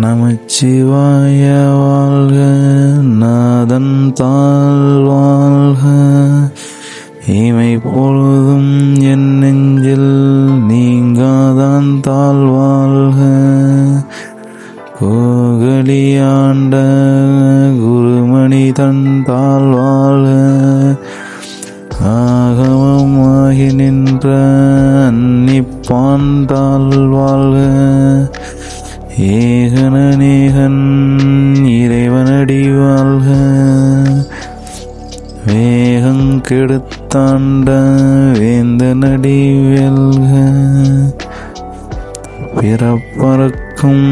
நமச்சிவாய வாழ்க நாதன் தாழ் வாழ்க. இமை பொழுதும் என் நெஞ்சில் நீங்காதான் தாழ் வாழ்க. கோகலியாண்ட குருமணி தன் தாழ் வாழ்க. ஆகமமாகி நின்ற அன்னிப்பான் வேகம் கெடுத்தாண்ட வேந்தனடி வெல்க பிறப்பறக்கும்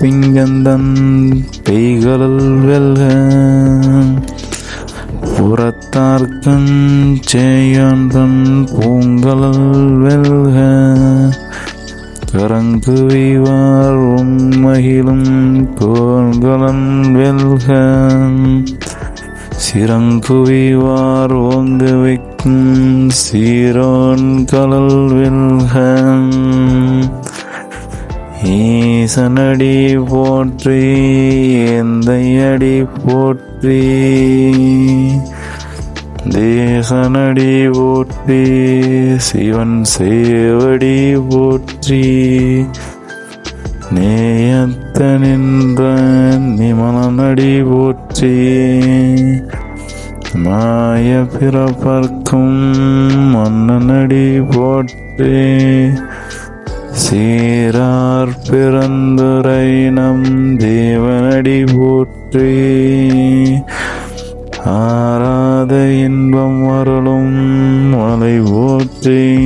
பிங்கந்தன் பெய்களல் வெல்க. புறத்தார்க்கண் சேயாந்தன் பூங்கலல் வெல்க கரங்குவிவார் உண்மகிலும் கோள்களன் வெல்க. சிறங்குவிவார் ஓங்கு வைக்கும் சீரோன் கலல் வெல்க ஈசனடி போற்றி எந்தையடி போற்றி. தேசனடி போற்றி சிவன் சேவடி போற்றி. நேயத்த நின்ற நிமலனடி போற்றி. மாய பிறப்பர்க்கும் மன்னனடி போற்றி. சீரார் பிறந்துரை நம் தேவனடி போற்றி. ஆராத இன்பம் அருளும் மலை போற்றி.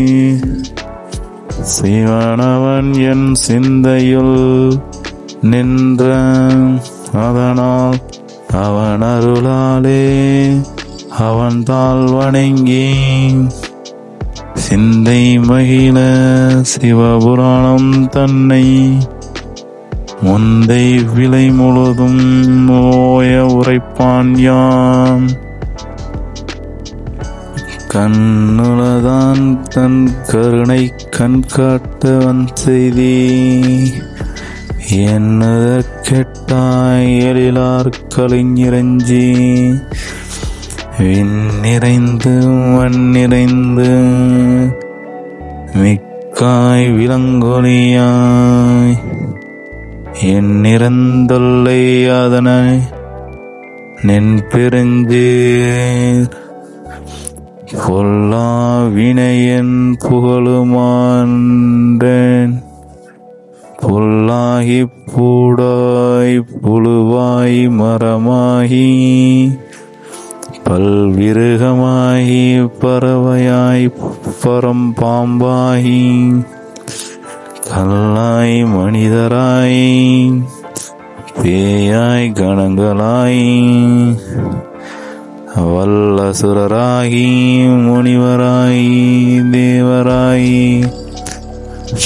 சிவனவன் என் சிந்தையுள் நின்ற அதனால் அவன் அருளாலே அவன் தாள் வணங்கி சிந்தை மகிழ சிவபுராணம் தன்னை முந்தை விலை முழுதும் ஓய உரைப்பான் யான்? கண்ணுலதான் தன் கருணை கண் காட்டவன் செய்தி. என்னத கெட்டாய் எழிலார் கலைஞரஞ்சி விண் நிறைந்து மண் நிறைந்து மிக்காய் விலங்கொலியாய் என் நிறந்தொல்லை அதனை நின் பெருஞ்சு பொல்லா வினையன் புகழுமான்றேன். பொல்லாகி பூடாய் புழுவாய் மரமாகி பல்விருகமாகி பறவையாய் பரம் பாம்பாகி கல்லாய் மனிதராய் பேயாய் கணங்களாய் வல்லசுரராகி முனிவராயி தேவராயி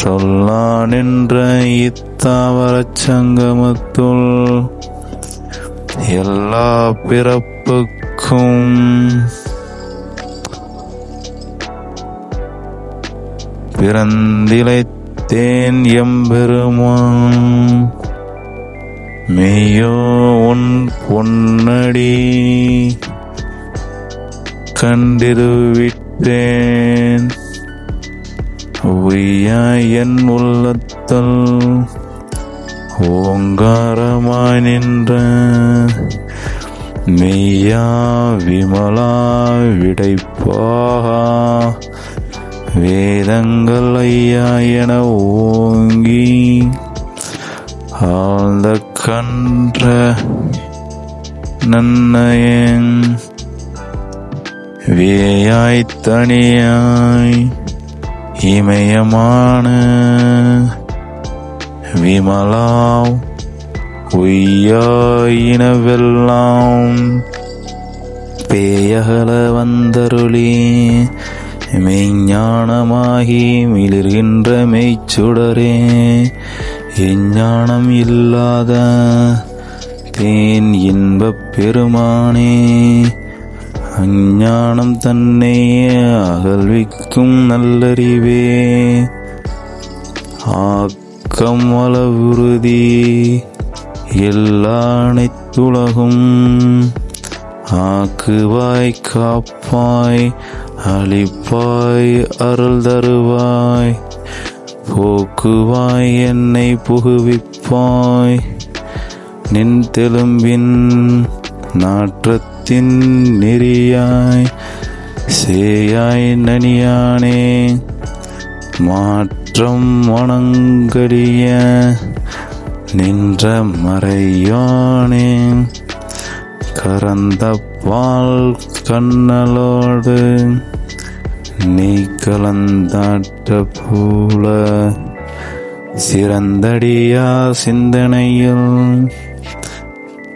சொல்லா நின்ற இத்தாவரச் சங்கமத்துள் எல்லா பிறப்புக்கும் பிறந்திலைத்தேன் எம்பெருமான். மெய்யோ உன் பொன்னடி. கண்டிருவிட்டேன் உய்யாய் என் உள்ளத்தல் ஓங்காரமாய் நின்ற மெய்யா விமலா விடைப்பாகா. வேதங்கள் ஐயா என ஓங்கி ஆழ்ந்த கன்ற நன்னயன். வேயாய் தனியாய் இமயமான விமலாவ் உய்யாயினவெல்லாம் பேயகல வந்தருளி மெய்ஞானமாகி மிளிர்கின்ற மெய்ச்சுடரே எஞ்ஞானம் இல்லாத தேன் இன்பப் பெருமானே. அஞ்ஞானம் தன்னை அகழ்விக்கும் நல்லறிவே. ஆக்கம் அளவுறுதி எல்லா அனைத்துலகும் ஆக்குவாய் காப்பாய் அழிப்பாய் அருள் தருவாய். போக்குவாய் என்னை புகுவிப்பாய். நின் தெலும்பின் நாற்றத்தின் நெறியாய் சேயாய் நனியானே மாற்றம் வணங்கடிய நின்ற மறையானே. கரந்த பால் கண்ணலோடு நீ கலந்தாட்ட போல சிறந்தடியா சிந்தனையில்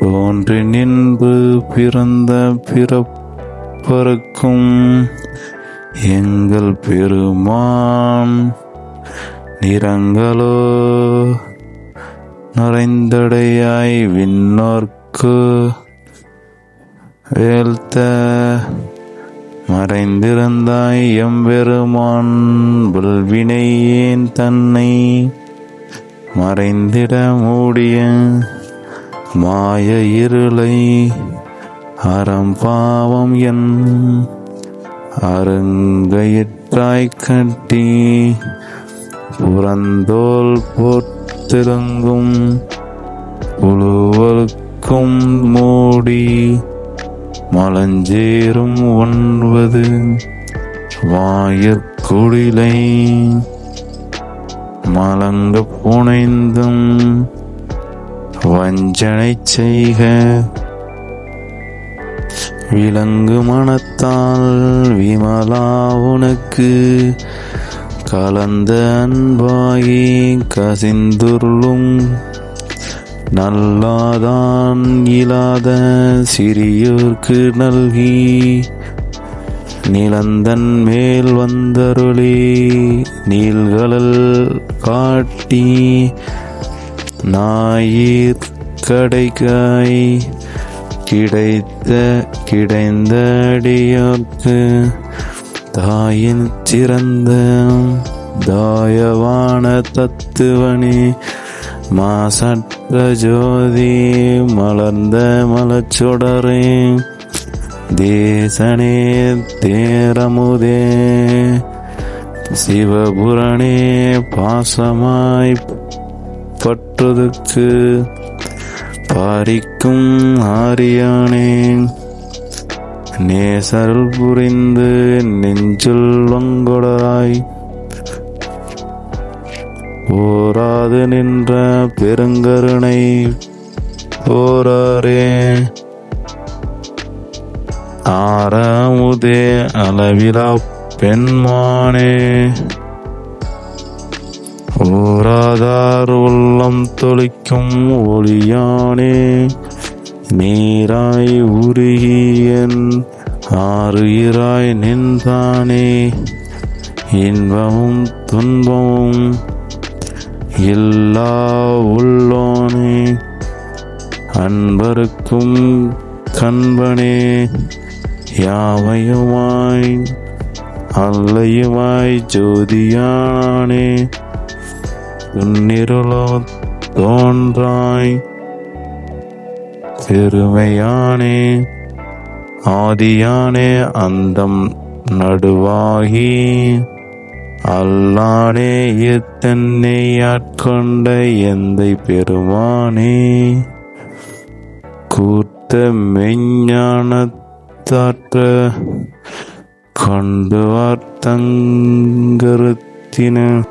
தோன்றி நின்று பிறந்த பிறப்பருக்கும் எங்கள் பெருமான் நிறங்களோ நிறைந்தடையாய் விண்ணோர்க்கு வேல்த்த மறைந்திருந்தாய் எம்பெருமான் வினையேன் தன்னை மறைந்திட மூடிய மாய இருளை அறம் பாவம் என் அருங்கயிற்றாய் கட்டி புறந்தோல் போத்திருங்கும் புழுவலுக்கும் மூடி மலஞ்சேரும் ஒன்பது வாயிற்குடிலை மலங்க புனைந்தும் வஞ்சனை செய்க. விலங்கு மனத்தால் விமலா உனக்கு. கலந்த அன்பாகி கசிந்துருளும். நல்லாதான் இல்லாத சிறியோர்க்கு நல்கி. நிலந்தன் மேல் வந்தருளி நீள்களல் காட்டி. ஞாயிற் கடைக்காய் கிடைத்த கிடைந்த அடியோர்க்கு தாயின் சிறந்த தாயவான தத்துவனே. மாசற்ற ஜோதி மலர்ந்த மலச்சுடரே தேசனே தேரமுதே. சிவபுரணே பாசமாய் பற்றுதற்கு பாரிக்கும் ஆரியானே நேசருள் புரிந்து நெஞ்சுள் வங்கொடாய். போராது நின்ற பெருங்கருணை போராரே ஆறாமுதே அளவிலா பெண்மானே. ஓராதார் உள்ளம் தொளிக்கும் ஒளியானே நீராய் உருகியன் ஆறுயிராய் நின்றானே. இன்பமும் துன்பமும் எல்லா உள்ளோனே அன்பருக்கும் கண்பனே யாவையுமாய் அல்லையுமாய் ஜோதியானே துன்னிருளோ தோன்றாய். பெருமையானே ஆதியானே அந்தம் நடுவாகி. அல்லானே எத்தன்னை ஆட்கொண்ட எந்தை பெருமானே. கூர்த்த மெஞ்ஞானத்தாற்ற கொண்டு வார்த்தங்கருத்தின